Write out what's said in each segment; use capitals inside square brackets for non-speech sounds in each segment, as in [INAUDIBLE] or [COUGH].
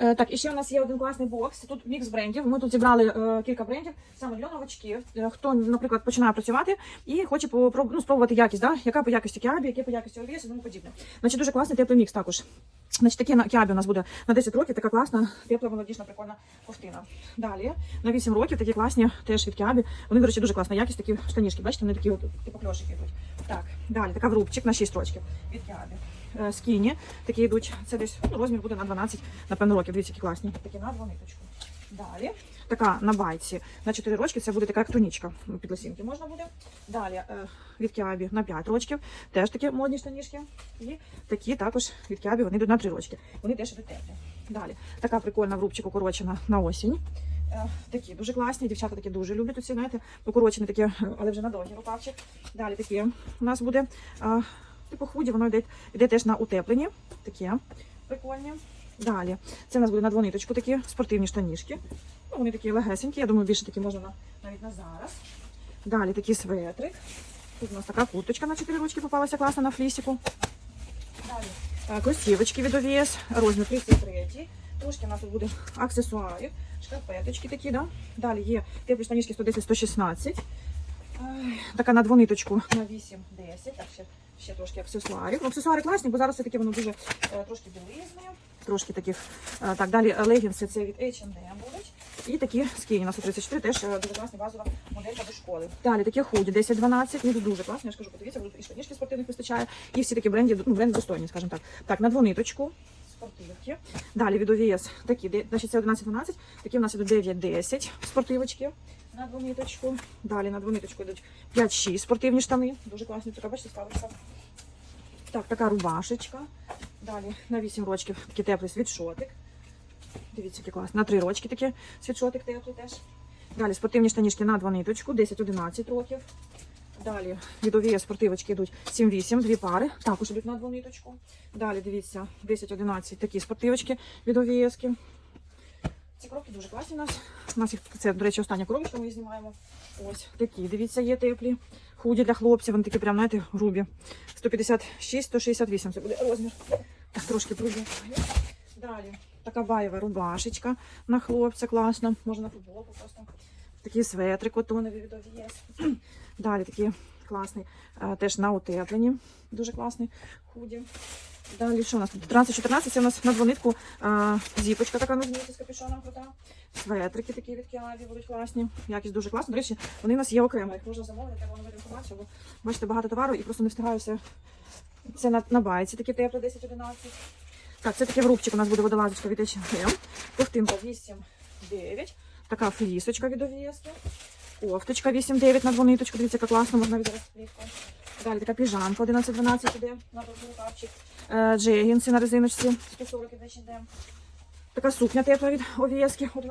Е, Так, і ще у нас є один класний бокс. Тут мікс брендів. Ми тут зібрали е, кілька брендів саме для новачків. Е, Хто, наприклад, починає працювати і хоче попроб- ну, спробувати якість, да? яка по якості кіабі, яке по якості оліс і тому подібне. Значить, дуже класний теплий мікс також. Значить, таке кіабі у нас буде на 10 років, така класна, тепла, молодіжна, прикольна ковтина. Далі на 8 років такі класні теж від кіабі. Вони, до речі, дуже класна якість, такі штанішки. Бачите, вони такі от, типу кльошики йдуть. Так, далі така врубчик на 6 років від кіабі. Е, Скіні такі йдуть. Це десь ну, розмір буде на 12, напевно, років. Дивіться, які класні. Такі на дву ниточку. Далі така на байці на 4 рочки. Це буде така як тунічка. Під можна буде. Далі е, від Кіабі на 5 рочків. Теж такі модні штанішки. І такі також від Кіабі вони йдуть на 3 рочки. Вони теж йдуть теплі. Далі така прикольна в рубчик укорочена на осінь. Е, Такі дуже класні, дівчата такі дуже люблять оці, знаєте, укорочені такі, але вже на довгий рукавчик. Далі такі у нас буде типу худі, воно йде, йде теж на утеплені. Такі прикольні. Далі. Це у нас буде на двониточку такі спортивні штанішки. Ну, вони такі легесенькі, я думаю, більше такі можна навіть на зараз. Далі такий светрик. Тут у нас така курточка на 4 ручки попалася класна на флісіку. Далі кросівочки від OVS, розмір 33. Трошки у нас тут буде аксесуарів, шкарпеточки такі, да? Далі є теплі штанішки 110-116. Така на двониточку на 8-10. Так, ще, ще трошки аксесуарів. Ну, аксесуари класні, бо зараз все-таки воно дуже е, трошки білизни. Трошки таких. е, так, далі е, легінси це від H&M будуть. І такі скіні на 134 теж дуже класна базова моделька до школи. Далі такі худі 10-12. Ну, дуже класні, я ж кажу, подивіться, і штанішки спортивних вистачає, і всі такі бренді, ну, бренди достойні, скажімо так. Так, на двониточку. Спортивки. Далі від OVS такі, значить це 11-12, такі у нас ідуть 9-10 спортивочки на двониточку. Далі на двониточку йдуть 5-6 спортивні штани. Дуже класні, така, бачите, ставиться. Так, така рубашечка. Далі на 8 рочків такий теплий світшотик. Дивіться, який класний. На 3 рочки такий світшотик теплий теж. Далі спортивні штанішки на двониточку, 10-11 років. Далі відові спортивочки йдуть 7-8, дві пари, також йдуть на двониточку. Далі дивіться, 10-11 такі спортивочки від овіски. Ці коробки дуже класні у нас. У нас їх це, до речі, остання коробочка, ми знімаємо. Ось такі, дивіться, є теплі. Худі для хлопців, вони такі прям, знаєте, грубі. 156-168 це буде розмір. Так, трошки прийду. Далі така баєва рубашечка на хлопця, класно. Можна на футболку просто. Такі светри котонові від OVS. [CLEARS THROAT] Далі такі класний, теж на утепленні. Дуже класний худі. Далі що у нас тут? 13-14, це у нас на двонитку а, зіпочка така на зміці з капюшоном крута. Светрики такі від Кіаві будуть класні. Якість дуже класна. До речі, вони у нас є окремо. Їх можна замовити, вам інформацію, бо бачите, багато товару і просто не встигаю все. Це на, на байці такі теплі 10-11. Так, це таке врубчик у нас буде водолазочка від H&M. Ковтинка 8-9. Така флісочка від овіски. Кофточка 8-9 на двониточку. Дивіться, яка класно, можна від розплівку. Далі така піжамка 11-12 іде на рукавчик. Е, Джегінси на резиночці 140 від H&M. Така сукня тепла від овіски 11-12.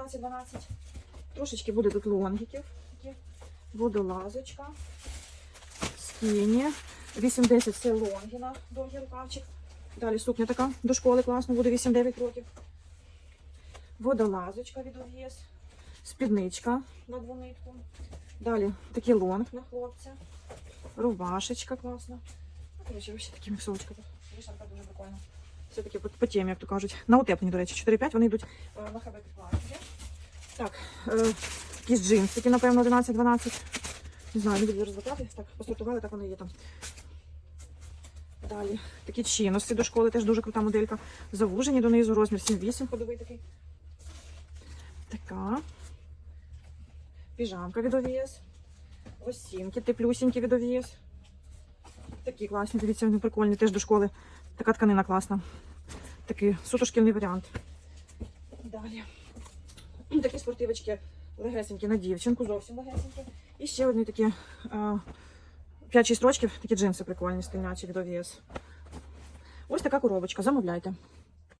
Трошечки буде тут лонгіків. Водолазочка. Скіні. 8-10 це лонгі на довгий рукавчик. Далі сукня така до школи класно, буде 8-9 років. Водолазочка від ОВС. Спідничка на двонитку. Далі такий лонг на хлопця. Рубашечка класна. Ну, Коротше, ще такі міксовочка. тут. Дуже прикольна. Все-таки по, по темі, як то кажуть. На утеплені, до речі, 4-5 вони йдуть е, на хабек платі. Так, е, якісь джинсики, напевно, 11-12. Не знаю, не буду розвитати. Так, посортували, так вони є там. Далі такі чиності до школи, теж дуже крута моделька. Завужені донизу, розмір 7-8 ходовий такий. Така. Піжамка від OVS. Осінки, теплюсінькі від OVS. Такі класні, дивіться, вони прикольні, теж до школи. Така тканина класна. Такий суто шкільний варіант. Далі. Такі спортивочки легесенькі на дівчинку, зовсім легесенькі. І ще одні такі. а, 5-6 рочків, такі джинси прикольні, стильнячі від OVS. Ось така коробочка, замовляйте.